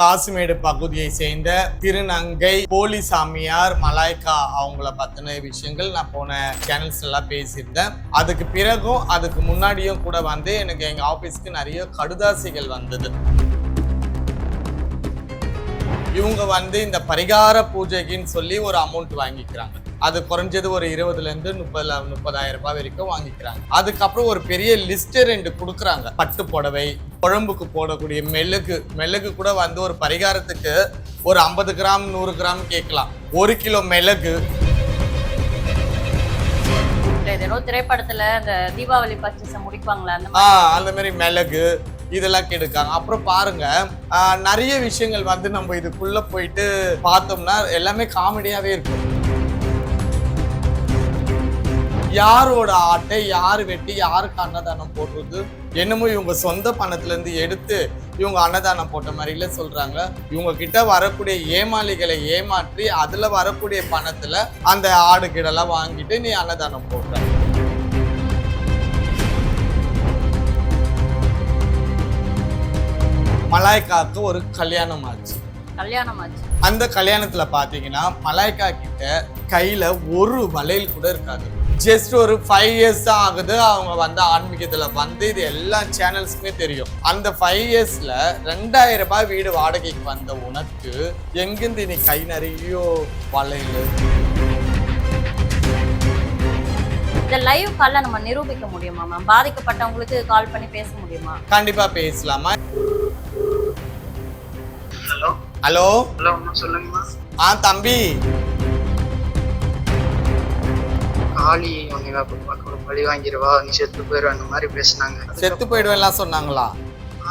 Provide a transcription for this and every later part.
காசிமேடு பகுதியை சேர்ந்த திருநங்கை போலி சாமியார் மலாய்க்கா அவங்கள பத்தின விஷயங்கள் நான் போன சேனல்ஸ் எல்லாம் பேசியிருந்தேன். அதுக்கு பிறகும் அதுக்கு முன்னாடியும் கூட வந்து எனக்கு எங்க ஆபீஸ்க்கு நிறைய கடுதாசிகள் வந்தது. இவங்க வந்து இந்த பரிகார பூஜைக்குன்னு சொல்லி ஒரு அமௌண்ட் வாங்கிக்கிறாங்க. அது குறைஞ்சது ஒரு இருபதுல இருந்து முப்பது முப்பதாயிரம் ரூபாய் வரைக்கும் வாங்கிக்கிறாங்க. அதுக்கப்புறம் ஒரு பெரிய லிஸ்ட் ரெண்டு கொடுக்குறாங்க. பட்டு புடவை குழம்புக்கு போடக்கூடிய மெழுகு. மெழுகு கூட வந்து ஒரு பரிகாரத்துக்கு ஒரு ஐம்பது கிராம் நூறு கிராம் கேட்கலாம். ஒரு கிலோ மிளகு ஏதோ திரைப்படத்துல இந்த தீபாவளி பர்ச்சேஸ முடிப்பாங்களா அந்த மாதிரி. அந்த மிளகு இதெல்லாம் கெடுக்காங்க. அப்புறம் பாருங்க நிறைய விஷயங்கள் வந்து நம்ம இதுக்குள்ள போயிட்டு பார்த்தோம்னா எல்லாமே காமெடியாவே இருக்கும். யாரோட ஆட்டை யார் வெட்டி யாருக்கு அன்னதானம் போடுறது? என்னமோ இவங்க சொந்த பணத்துல இருந்து எடுத்து இவங்க அன்னதானம் போட்ட மாதிரில சொல்றாங்க. இவங்க கிட்ட வரக்கூடிய ஏமாளிகளை ஏமாற்றி அதுல வரக்கூடிய பணத்துல அந்த ஆடு கிடலாம் வாங்கிட்டு நீ அன்னதானம் போடுற. மலாய்க்காக்கு ஒரு கல்யாணம் ஆச்சு கல்யாணம் ஆச்சு அந்த கல்யாணத்துல பாத்தீங்கன்னா மலாய்க்கா கிட்ட கையில ஒரு வளையல் கூட இருக்காது. ஜஸ்ட் ஒரு ஃபைவ் இயர்ஸ் தான் ஆகுது. அவங்க வந்து ஆன்மீகத்துல வந்து இது எல்லா சேனல்ஸ்க்குமே தெரியும். அந்த ஃபைவ் இயர்ஸ்ல ரெண்டாயிரம் ரூபாய் வீடு வாடகைக்கு வந்த உனக்கு எங்கிருந்து நீ கை நிறைய வளையல்? இந்த லைவ் கால்ல நம்ம நிரூபிக்க முடியுமா மேம் பாதிக்கப்பட்டவங்களுக்கு கால் பண்ணி பேச முடியுமா? கண்டிப்பா பேசலாமா? ஹலோ ஹலோ ஹலோ சொல்லுங்கம்மா ஆ தம்பி. காளி உன்னை பார்க்க பழி வாங்கிடுவா நீ செத்து போயிடுவ அந்த மாதிரி பேசுனாங்க. செத்து போயிடுவேன்லாம் சொன்னாங்களா?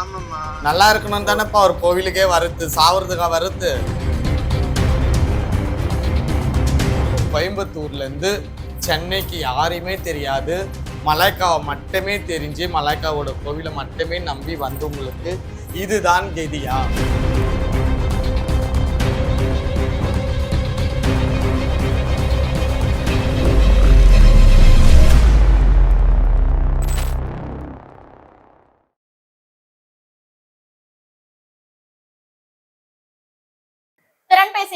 ஆமாம்மா. நல்லா இருக்கணும் தானேப்பா ஒரு கோவிலுக்கே வருது சாவறதுக்கா வருது கோயம்புத்தூர்ல இருந்து சென்னைக்கு யாரையுமே தெரியாது. மலாய்க்காவை மட்டுமே தெரிஞ்சு மலாய்க்காவோட கோவிலை மட்டுமே நம்பி வந்தவங்களுக்கு இதுதான் கெதியா?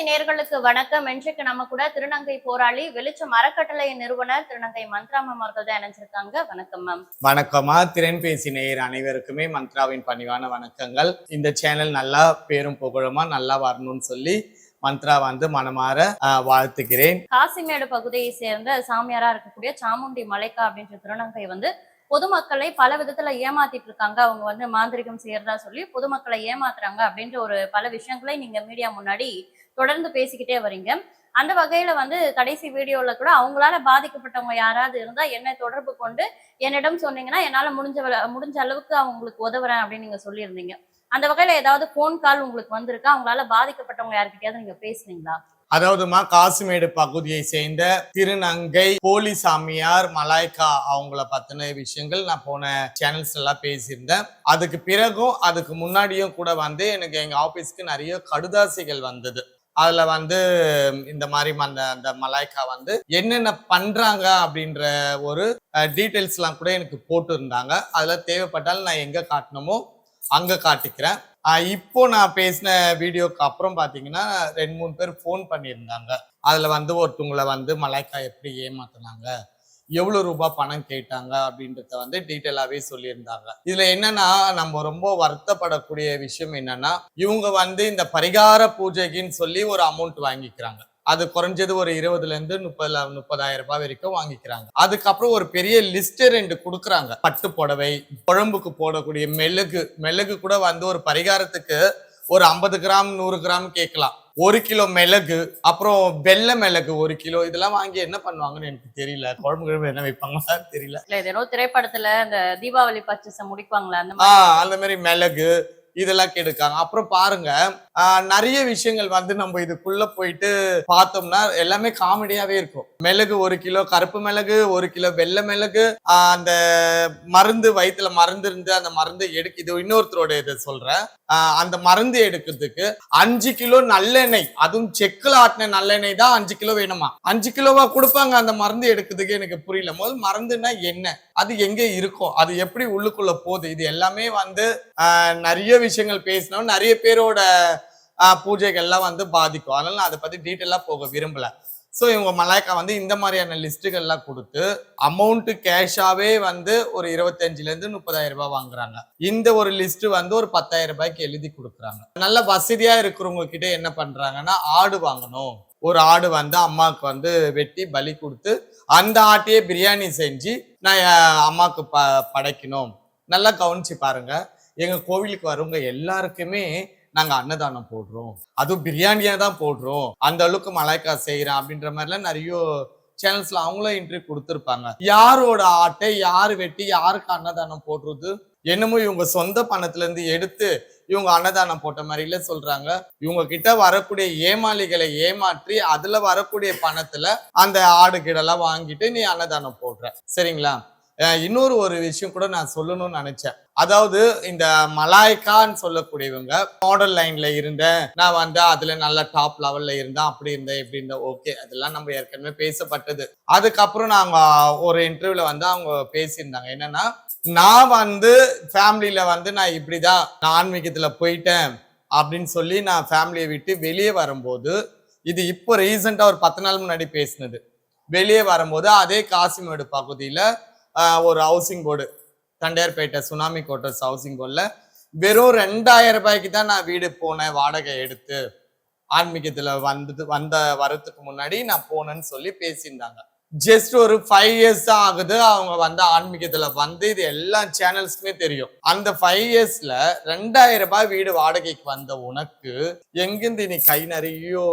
நேர்களுக்கு வணக்கம். இன்றைக்கு நம்ம கூட திருநங்கை போராளி வெளிச்சம் அறக்கட்டளை நிறுவனர் திருநங்கை மந்த்ரா மேம் அவர்கள் தான் இணைஞ்சிருக்காங்க. வணக்கம் மேம் வணக்கமா திறன்பேசி நேயர் அனைவருக்குமே மந்த்ராவின் பணிவான வணக்கங்கள். இந்த சேனல் நல்லா பேரும் புகழுமா நல்லா வரணும்னு சொல்லி மந்த்ரா வந்து மனமாற ஆஹ், வாழ்த்துகிறேன். காசிமேடு பகுதியை சேர்ந்த சாமியாரா இருக்கக்கூடிய சாமுண்டி மலைக்கா அப்படின்ற திருநங்கை வந்து பொதுமக்களை பல விதத்துல ஏமாத்திட்டு இருக்காங்க. அவங்க வந்து மாந்திரிகம் செய்யறதா சொல்லி பொதுமக்களை ஏமாத்துறாங்க அப்படின்ற ஒரு பல விஷயங்களை நீங்க மீடியா முன்னாடி தொடர்ந்து பேசிக்கிட்டே வரீங்க. அந்த வகையில வந்து கடைசி வீடியோல கூட அவங்களால பாதிக்கப்பட்டவங்க யாராவது இருந்தா என்னை தொடர்பு கொண்டு என்னிடம் சொன்னீங்கன்னா என்னால முடிஞ்ச வ- முடிஞ்ச அளவுக்கு அவங்களுக்கு உதவுறேன் அப்படின்னு நீங்க சொல்லியிருந்தீங்க. அந்த வகையில ஏதாவது ஃபோன் கால் உங்களுக்கு வந்திருக்கா? அவங்களால பாதிக்கப்பட்டவங்க யாருக்கிட்டயாவது நீங்க பேசுனீங்களா? அதாவதுமா காசிமேடு பகுதியை சேர்ந்த திருநங்கை போலி சாமியார் மலாய்க்கா அவங்கள பத்தின விஷயங்கள் நான் போன சேனல்ஸ் எல்லாம் பேசியிருந்தேன். அதுக்கு பிறகும் அதுக்கு முன்னாடியும் கூட வந்து எனக்கு எங்க ஆபீஸ்க்கு நிறைய கடுதாசிகள் வந்தது. அதுல வந்து இந்த மாதிரி அந்த அந்த மலாய்க்கா வந்து என்னென்ன பண்றாங்க அப்படின்ற ஒரு டீட்டெயில்ஸ்லாம் கூட எனக்கு போட்டு இருந்தாங்க அதுல தேவைப்பட்டால் நான் எங்க காட்டணுமோ அங்க காட்டிக்கிறேன். இப்போ நான் பேசின வீடியோக்கு அப்புறம் பார்த்தீங்கன்னா ரெண்டு மூணு பேர் ஃபோன் பண்ணியிருந்தாங்க. அதில் வந்து ஒருத்தவங்களை வந்து மலாய்க்கா எப்படி ஏமாத்தினாங்க எவ்வளோ ரூபாய் பணம் கேட்டாங்க அப்படின்றத வந்து டீட்டெயிலாகவே சொல்லியிருந்தாங்க. இதில் என்னன்னா நம்ம ரொம்ப வருத்தப்படக்கூடிய விஷயம் என்னன்னா இவங்க வந்து இந்த பரிகார பூஜைக்குன்னு சொல்லி ஒரு அமௌண்ட் வாங்கிக்கிறாங்க. அது குறைஞ்சது ஒரு இருபதுல இருந்து முப்பதுல முப்பதாயிரம் ரூபாய் வரைக்கும் வாங்கிக்கிறாங்க. அதுக்கப்புறம் ஒரு பெரிய லிஸ்ட் ரெண்டு கொடுக்குறாங்க. பட்டு புடவை குழம்புக்கு போடக்கூடிய மெழுகு. மெழுகு கூட வந்து ஒரு பரிகாரத்துக்கு ஒரு ஐம்பது கிராம் நூறு கிராம் கேட்கலாம். ஒரு கிலோ மிளகு அப்புறம் வெள்ளை மிளகு ஒரு கிலோ. இதெல்லாம் வாங்கி என்ன பண்ணுவாங்கன்னு எனக்கு தெரியல. குழம்பு கிழம்பு என்ன வைப்பாங்களான்னு தெரியல. இல்ல ஏதோ திரைப்படத்துல இந்த தீபாவளி பர்ச்சேஸ முடிப்பாங்களா அந்த அந்த மாதிரி மிளகு இதெல்லாம் கெடுக்காங்க. அப்புறம் பாருங்க நிறைய விஷயங்கள் வந்து நம்ம இதுக்குள்ள போயிட்டு பார்த்தோம்னா எல்லாமே காமெடியாவே இருக்கும். மிளகு ஒரு கிலோ கருப்பு மிளகு ஒரு கிலோ வெள்ளை மிளகு அந்த மருந்து வயித்துல மருந்து இருந்து அந்த மருந்து எடுக்க இது இன்னொருத்தரோட இதை சொல்றேன். அந்த மருந்து எடுக்கிறதுக்கு அஞ்சு கிலோ நல்லெண்ணெய். அதுவும் செக்கில் ஆட்டின நல்லெண்ணெய் தான் அஞ்சு கிலோ வேணுமா? அஞ்சு கிலோவா கொடுப்பாங்க அந்த மருந்து எடுக்கிறதுக்கு எனக்கு புரியல. முதல் மருந்துனா என்ன? அது எங்க இருக்கும்? அது எப்படி உள்ளுக்குள்ள போகுது? இது எல்லாமே வந்து நிறைய விஷயங்கள் பேசினோம். நிறைய பேரோட பூஜைகள்லாம் வந்து பாதிக்கும். அதனால நான் அதை பத்தி டீட்டெயிலாக போக விரும்பல. ஸோ இவங்க மலாய்க்கா வந்து இந்த மாதிரியான லிஸ்ட்டுகள்லாம் கொடுத்து அமௌண்ட்டு கேஷாகவே வந்து ஒரு இருபத்தஞ்சிலேருந்து முப்பதாயிரம் ரூபாய் வாங்குறாங்க. இந்த ஒரு லிஸ்ட்டு வந்து ஒரு பத்தாயிரம் ரூபாய்க்கு எழுதி கொடுக்குறாங்க. நல்ல வசதியாக இருக்கிறவங்க கிட்ட என்ன பண்ணுறாங்கன்னா ஆடு வாங்கணும். ஒரு ஆடு வந்து அம்மாவுக்கு வந்து வெட்டி பலி கொடுத்து அந்த ஆட்டையே பிரியாணி செஞ்சு நான் அம்மாவுக்கு ப படைக்கணும். நல்லா கவனிச்சு பாருங்கள் எங்கள் கோவிலுக்கு வரவங்க எல்லாருக்குமே நாங்க அன்னதானம் போடுறோம். அதுவும் பிரியாணியா தான் போடுறோம். அந்த அளவுக்கு மலாய்க்கா செய்கிறேன் அப்படின்ற மாதிரிலாம் நிறைய சேனல்ஸ்ல அவங்களும் இன்டர்வியூ கொடுத்துருப்பாங்க. யாரோட ஆட்டை யார் வெட்டி யாருக்கு அன்னதானம் போடுறது? என்னமோ இவங்க சொந்த பணத்துல இருந்து எடுத்து இவங்க அன்னதானம் போட்ட மாதிரில சொல்றாங்க. இவங்க கிட்ட வரக்கூடிய ஏமாளிகளை ஏமாற்றி அதுல வரக்கூடிய பணத்துல அந்த ஆடு கிடலாம் வாங்கிட்டு நீ அன்னதானம் போடுற. சரிங்களா? இன்னொரு ஒரு விஷயம் கூட நான் சொல்லணும்னு நினைச்சேன். அதாவது இந்த மலாய்க்கான்னு சொல்லக்கூடியவங்க மாடல் லைன்ல இருந்தேன் நான் வந்து அதுல நல்ல டாப் லெவல்ல இருந்தேன் அப்படி இருந்தேன் இப்படி இருந்தேன் ஓகே அதெல்லாம் நம்ம ஏற்கனவே பேசப்பட்டது. அதுக்கப்புறம் நாங்க ஒரு இன்டர்வியூல வந்து அவங்க பேசியிருந்தாங்க. என்னன்னா நான் வந்து ஃபேமிலியில வந்து நான் இப்படிதான் நான் ஆன்மீகத்துல போயிட்டேன் அப்படின்னு சொல்லி நான் ஃபேமிலியை விட்டு வெளியே வரும்போது இது இப்போ ரீசெண்டா ஒரு பத்து நாள் முன்னாடி பேசினது. வெளியே வரும்போது அதே காசிமேடு பகுதியில ஒரு housing board Tondiarpet tsunami quarters housing போர்டில் வெறும் ரெண்டாயிரம் ரூபாய்க்கு தான் நான் வீடு போனேன் வாடகை எடுத்து. ஆன்மீகத்தில் வந்தது வந்த வரத்துக்கு முன்னாடி நான் போனேன்னு சொல்லி பேசியிருந்தாங்க. ஜஸ்ட் ஒரு ஃபைவ் இயர்ஸ் தான் ஆகுது அவங்க வந்து ஆன்மீகத்தில் வந்து இது எல்லா சேனல்ஸ்க்குமே தெரியும். அந்த ஃபைவ் இயர்ஸில் ரெண்டாயிரம் ரூபாய் வீடு வாடகைக்கு வந்த உனக்கு எங்கேருந்து நீ கை நிறைய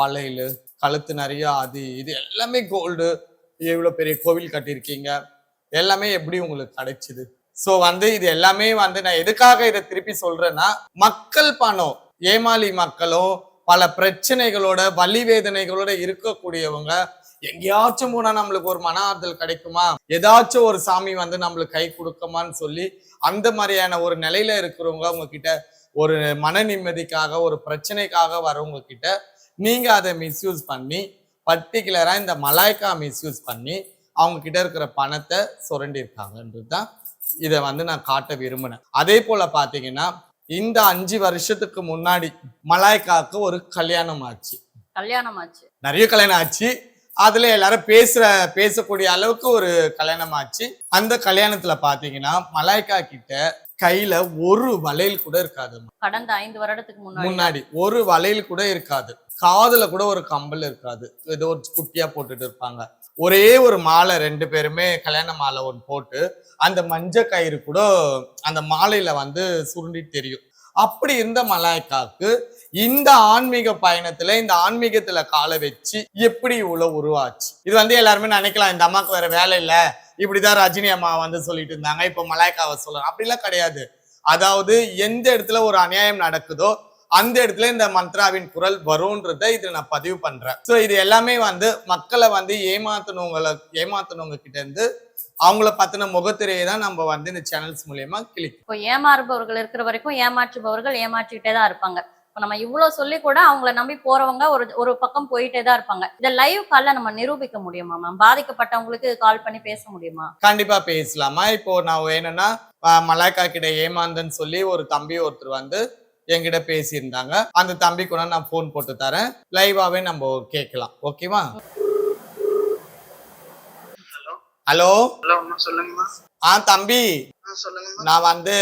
வளையல் கழுத்து நிறைய அது இது எல்லாமே கோல்டு எவ்வளோ பெரிய கோவில் கட்டியிருக்கீங்க. எல்லாமே எப்படி உங்களுக்கு கிடைச்சிது? ஸோ வந்து இது எல்லாமே வந்து நான் எதுக்காக இதை திருப்பி சொல்றேன்னா மக்கள் பணம் ஏமாளி மக்களும் பல பிரச்சனைகளோட வலி வேதனைகளோட இருக்கக்கூடியவங்க எங்கேயாச்சும் போனா நம்மளுக்கு ஒரு மன ஆறுதல் கிடைக்குமா? ஏதாச்சும் ஒரு சாமி வந்து நம்மளுக்கு கை கொடுக்குமான்னு சொல்லி அந்த மாதிரியான ஒரு நிலையில இருக்கிறவங்க உங்ககிட்ட ஒரு மன நிம்மதிக்காக ஒரு பிரச்சனைக்காக வரவங்க கிட்ட நீங்க அதை மிஸ்யூஸ் பண்ணி பர்டிகுலரா இந்த மலாய்க்கா மிஸ்யூஸ் பண்ணி அவங்க கிட்ட இருக்கிற பணத்தை சுரண்டி இருக்காங்கன்றது தான் இதை வந்து நான் காட்ட விரும்பினேன். அதே போல பாத்தீங்கன்னா இந்த அஞ்சு வருஷத்துக்கு முன்னாடி மலாய்க்காவுக்கு ஒரு கல்யாணம் ஆச்சு. கல்யாணம் ஆச்சு. நிறைய கல்யாணம் ஆச்சு. அதுல எல்லாரும் பேசுற பேசக்கூடிய அளவுக்கு ஒரு கல்யாணம் ஆச்சு. அந்த கல்யாணத்துல பாத்தீங்கன்னா மலாய்க்கா கிட்ட கையில ஒரு வளையல் கூட இருக்காது. கடந்த ஐந்து வருடத்துக்கு முன்னாடி ஒரு வளையல் கூட இருக்காது. காதுல கூட ஒரு கம்பல் இருக்காது. ஏதோ ஒரு குட்டியா போட்டுட்டு இருப்பாங்க. ஒரே ஒரு மாலை ரெண்டு பேருமே கல்யாண மாலை ஒன்று போட்டு அந்த மஞ்ச கயிறு கூட அந்த மாலையில வந்து சுருண்டி தெரியும். அப்படி இருந்த மலாய்க்காவுக்கு இந்த ஆன்மீக பயணத்துல இந்த ஆன்மீகத்துல காலை வச்சு எப்படி இவ்வளவு உருவாச்சு? இது வந்து எல்லாருமே நினைக்கலாம் இந்த அம்மாவுக்கு வேற வேலை இல்ல. இப்படிதான் ரஜினி அம்மா வந்து சொல்லிட்டு இருந்தாங்க. இப்போ மலாய்க்காவை சொல்லுங்க அப்படிலாம் கிடையாது. அதாவது எந்த இடத்துல ஒரு அநியாயம் நடக்குதோ அந்த இடத்துல இந்த மந்த்ராவின் குரல் வரும்ன்றத இது நான் பதிவு பண்றேன். ஸோ இது எல்லாமே வந்து மக்களை வந்து ஏமாத்தணுங்களை ஏமாத்தணுங்க கிட்ட இருந்து அவங்கள பத்தின முகத்திரையை தான் நம்ம வந்து இந்த சேனல்ஸ் மூலியமா கிளிக் இப்போ ஏமாறுபவர்கள் இருக்கிற வரைக்கும் ஏமாற்றுபவர்கள் ஏமாற்றிக்கிட்டே தான் இருப்பாங்க. இப்போ நம்ம இவ்வளவு சொல்லி கூட அவங்கள நம்பி போறவங்க ஒரு ஒரு பக்கம் போயிட்டே தான் இருப்பாங்க. இதை லைவ் கால்ல நம்ம நிரூபிக்க முடியுமா மேம் பாதிக்கப்பட்டவங்களுக்கு கால் பண்ணி பேச முடியுமா? கண்டிப்பா பேசலாமா. இப்போ நான் வேணும்னா மலாய்க்கா கிட்ட ஏமாந்தன்னு சொல்லி ஒரு தம்பி ஒருத்தர் வந்து என்கிட்ட பேசியிருந்தாங்க. அந்த தம்பி கூட நான் ஃபோன் போட்டு தரேன். லைவாவே நம்ம கேட்கலாம். ஓகேவா? ஹலோ. ஆ தம்பி. நான் வந்து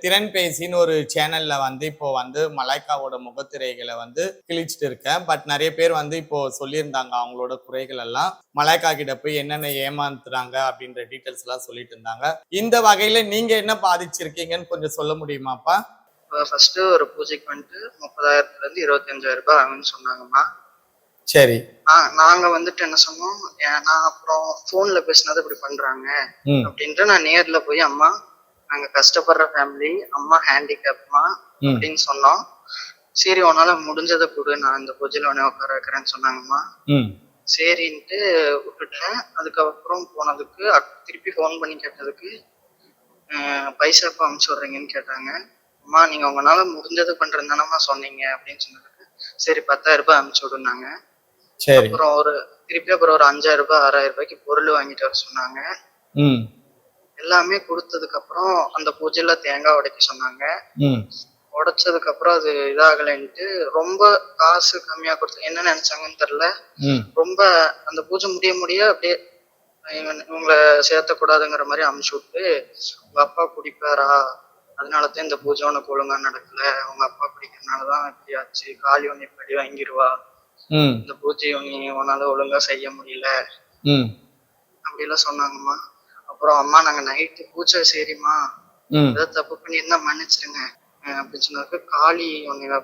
திறன் பேசின்னு ஒரு சேனல்ல வந்து இப்போ வந்து மலாய்க்காவோட முகத்திரைகளை வந்து கிழிச்சிட்டு இருக்கேன். பட் நிறைய பேர் வந்து இப்போ சொல்லியிருந்தாங்க அவங்களோட குறைகள் எல்லாம். மலாய்க்கா கிட்ட போய் என்னென்ன ஏமாத்துறாங்க அப்படின்ற டீட்டெயில்ஸ் எல்லாம் சொல்லிட்டு இருந்தாங்க. இந்த வகையில நீங்க என்ன பாதிச்சிருக்கீங்கன்னு கொஞ்சம் சொல்ல முடியுமாப்பா? ஃபர்ஸ்ட் ஒரு பூஜைக்கு வந்துட்டு முப்பதாயிரத்துல இருந்து இருபத்தஞ்சாயிரம் ரூபாய் ஆகும்னு சொன்னாங்கம்மா. சரி. ஆ- நாங்க வந்துட்டு என்ன சொன்னோம் நான் அப்புறம் போன்ல பேசினது இப்படி பண்றாங்க அப்படின்ட்டு நான் நேர்ல போய் அம்மா நாங்க கஷ்டப்படுற ஃபேமிலி அம்மா ஹேண்டிகேப்மா அப்படின்னு சொன்னோம். சரி உன்னால முடிஞ்சதை கொடு நான் இந்த பூஜையில உடனே உட்கார வைக்கிறேன்னு சொன்னாங்கம்மா. சரின்ட்டு விட்டுட்டேன். அதுக்கப்புறம் போனதுக்கு திருப்பி ஃபோன் பண்ணி கேட்டதுக்கு பைசா எப்போ அனுப்பிச்சு விட்றீங்கன்னு கேட்டாங்க. அம்மா நீங்க உங்களால முடிஞ்சது பண்றதுதானம்மா சொன்னீங்க அப்படின்னு சொன்னதுக்கு. சரி பத்தாயிரம் ரூபாய் அனுப்பிச்சு விடுனாங்க அப்புறம் ஒரு திருப்பி அப்புறம் ஒரு அஞ்சாயிரம் ரூபாய் ஆறாயிரம் ரூபாய்க்கு பொருள் வாங்கிட்டு வர சொன்னாங்க. எல்லாமே கொடுத்ததுக்கு அப்புறம் அந்த பூஜையில தேங்காய் உடைக்க சொன்னாங்க. உடைச்சதுக்கு அப்புறம் அது இதாகலைன்ட்டு ரொம்ப காசு கம்மியா கொடுத்து என்ன நினைச்சாங்கன்னு தெரியல. ரொம்ப அந்த பூஜை முடிய முடிய அப்படியே இவங்களை சேர்த்தக்கூடாதுங்கிற மாதிரி அமுச்சு விட்டு உங்க அப்பா குடிப்பாரா? அதனாலதான் இந்த பூஜை உனக்கு ஒழுங்கா நடக்கல. உங்க அப்பா குடிக்கிறதுனாலதான் இப்படி ஆச்சு. காளி உன்னை படி வாங்கிருவா. ம். இந்த பூஜையை நீ உன்னால ஒழுங்கா செய்ய முடியல. ம். அப்படிலாம் சொன்னாங்கம்மா. அப்புறம் அம்மா நாங்க நைட்டு பூஜை சரிம்மா ஏதாவது தப்பு பண்ணியிருந்தா மன்னிச்சிருங்க. அப்படின்னு காளி உன்னை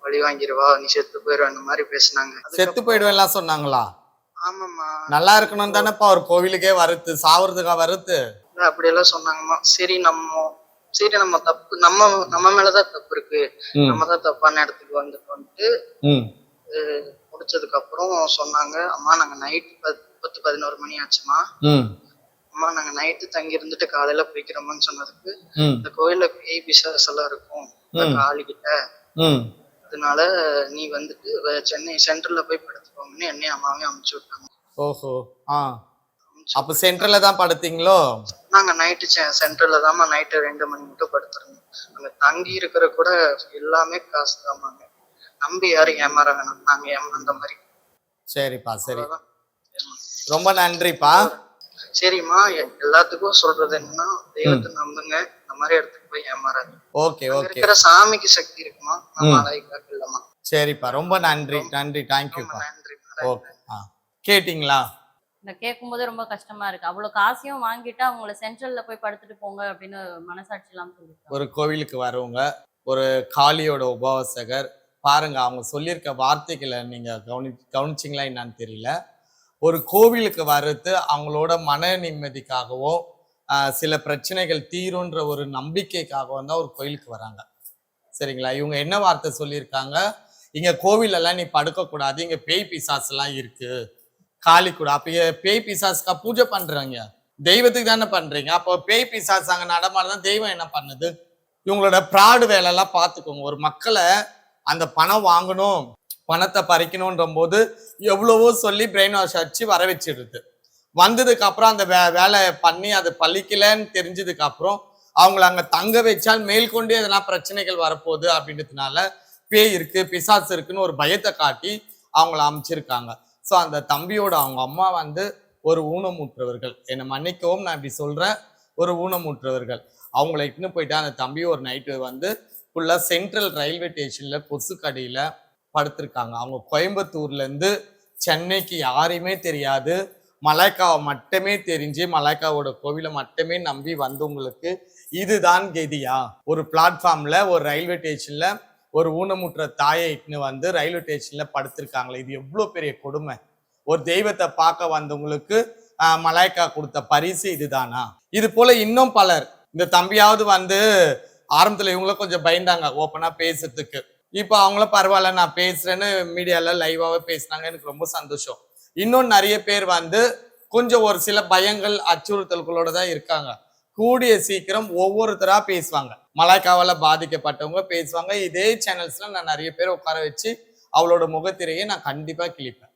பழி வாங்கிருவா. நீ செத்து போயிரு அந்த மாதிரி பேசுனாங்க. செத்து போயிடுவேன்லாம் சொன்னாங்களா? ஆமாம்மா. நல்லா இருக்கணும் தானேப்பா. ஒரு கோவிலுக்கே வருத்து சாவறதுக்கா வருத்து. அப்படியெல்லாம் சொன்னாங்கம்மா. சரி நம்ம சரி நம்ம தப்பு நம்ம நம்ம மேலதான் தப்பு இருக்கு. நம்ம தான் தப்பான இடத்துக்கு வந்துட்டோம்ட்டு அஹ், முடிச்சதுக்கு அப்புறம் சொன்னாங்க அம்மா நாங்க நைட்டு பத்து பதினோரு மணி ஆச்சுமா? அம்மா நாங்க நைட்டு தங்கி இருந்துட்டு காலையில போய்க்கிறோம்னு சொன்னதுக்கு இந்த கோயில்ல பேய் பிசாசு எல்லாம் இருக்கும் இந்த ம். காளி கிட்ட. ம். அதனால நீ வந்துட்டு சென்னை சென்ட்ரல்ல போய் படுத்துக்கோங்கன்னு என்னையும் அம்மாவையும் அமுச்சு விட்டாங்க. ஓஹோ. ஆ. அப்ப சென்டர்ல தான் படுத்தீங்களோ? நாங்க நைட்டு சென்ட்ரல்ல தாம்மா நைட்டு ரெண்டு மணி மட்டும் படுத்துருந்தோம். அங்க தங்கி இருக்கிற கூட எல்லாமே காசு தாமாங்க நம்பி யாரும் ஏமாற வேணாம். நாங்க ஏமாந்த மாதிரி. சரிப்பா சரி. ரொம்ப நன்றிப்பா. சரிம்மா எல்லாத்துக்கும் சொல்றது என்னன்னா தெய்வத்தை நம்புங்க. இந்த மாதிரி இடத்துக்கு போய் ஏமாறாது ஓகே ஓகே. இருக்கிற சாமிக்கு சக்தி இருக்குமா? நம்ம ம். அலைக்காக்கு இல்லம்மா சரிப்பா ரொம்ப நன்றி நன்றி தேங்க்யூப்பா நன்றி ஓகே கேட்டிங்களா? கேட்கும்போது ரொம்ப கஷ்டமா இருக்கு. அவ்வளவு காசையும் வாங்கிட்டு அவங்கள சென்ட்ரல்ல போய் படுத்துட்டு போங்க அப்படின்னு மனசாட்சி இல்லாம ஒரு கோவிலுக்கு வரவங்க ஒரு காளியோட உபவாசகர் பாருங்க அவங்க சொல்லியிருக்க வார்த்தைகளை நீங்க கவனி கவனிச்சிங்களா என்னன்னு தெரியல. ஒரு கோவிலுக்கு வர்றது அவங்களோட மன நிம்மதிக்காகவோ சில பிரச்சனைகள் தீருன்ற ஒரு நம்பிக்கைக்காகவும் தான் ஒரு கோயிலுக்கு வராங்க. சரிங்களா? இவங்க என்ன வார்த்தை சொல்லியிருக்காங்க? இங்க கோவில் எல்லாம் நீ படுக்க கூடாது இங்க பேய் பிசாஸ் எல்லாம் இருக்கு. காளி கூட. அப்ப பேய் பிசாசுக்கா பூஜை பண்றாங்க. தெய்வத்துக்கு தானே பண்றீங்க. அப்போ பேய் பிசாசு அங்க நடமாடுதான் தெய்வம் என்ன பண்ணுது? இவங்களோட ப்ராடு வேலையெல்லாம் பார்த்துக்கோங்க ஒரு மக்களை அந்த பணம் வாங்கணும் பணத்தை பறிக்கணுன்ற போது எவ்வளவோ சொல்லி பிரெயின் வாஷ் அடிச்சு வர வச்சிடுது. வந்ததுக்கு அப்புறம் அந்த வே வேலை பண்ணி அது பழிக்கலன்னு தெரிஞ்சதுக்கு அப்புறம் அவங்கள அங்க தங்க வச்சால் மேற்கொண்டு எதனா பிரச்சனைகள் வரப்போகுது அப்படின்றதுனால பேய் இருக்கு பிசாசு இருக்குன்னு ஒரு பயத்தை காட்டி அவங்கள அமைச்சிருக்காங்க. ஸோ அந்த தம்பியோட அவங்க அம்மா வந்து ஒரு ஊனமுற்றவர்கள். என்னை மன்னிக்கவும் நான் இப்படி சொல்கிறேன் ஒரு ஊனமுற்றவர்கள். அவங்கள இட்டுன்னு போயிட்டு அந்த தம்பி ஒரு நைட்டு வந்து ஃபுல்லாக சென்ட்ரல் ரயில்வே ஸ்டேஷனில் கொசுக்கடியில் கடையில படுத்திருக்காங்க. அவங்க கோயம்புத்தூர்லேருந்து சென்னைக்கு யாரையுமே தெரியாது. மலாய்க்காவை மட்டுமே தெரிஞ்சு மலாய்க்காவோட கோவிலை மட்டுமே நம்பி வந்தவங்களுக்கு இதுதான் கெதியா? ஒரு பிளாட்ஃபார்மில் ஒரு ரயில்வே ஸ்டேஷனில் ஒரு ஊனமுற்ற தாயை இட்டுன்னு வந்து ரயில்வே ஸ்டேஷன்ல படுத்திருக்காங்களே. இது எவ்வளோ பெரிய கொடுமை. ஒரு தெய்வத்தை பார்க்க வந்தவங்களுக்கு மலாய்க்கா கொடுத்த பரிசு இதுதானா? இது போல இன்னும் பலர். இந்த தம்பியாவது வந்து ஆரம்பத்தில் இவங்களும் கொஞ்சம் பயந்தாங்க ஓப்பனாக பேசுறதுக்கு. இப்போ அவங்களும் பரவாயில்ல நான் பேசுறேன்னு மீடியாவில் லைவாகவே பேசுனாங்க. எனக்கு ரொம்ப சந்தோஷம். இன்னும் நிறைய பேர் வந்து கொஞ்சம் ஒரு சில பயங்கள் அச்சுறுத்தல்களோட தான் இருக்காங்க. கூடிய சீக்கிரம் ஒவ்வொருத்தராக பேசுவாங்க. மலாக்காவால் பாதிக்கப்பட்டவங்க பேசுவாங்க. இதே சேனல்ஸில் நான் நிறைய பேர் உட்கார வச்சு அவளோட முகத்திரையை நான் கண்டிப்பாக கிழிப்பேன்.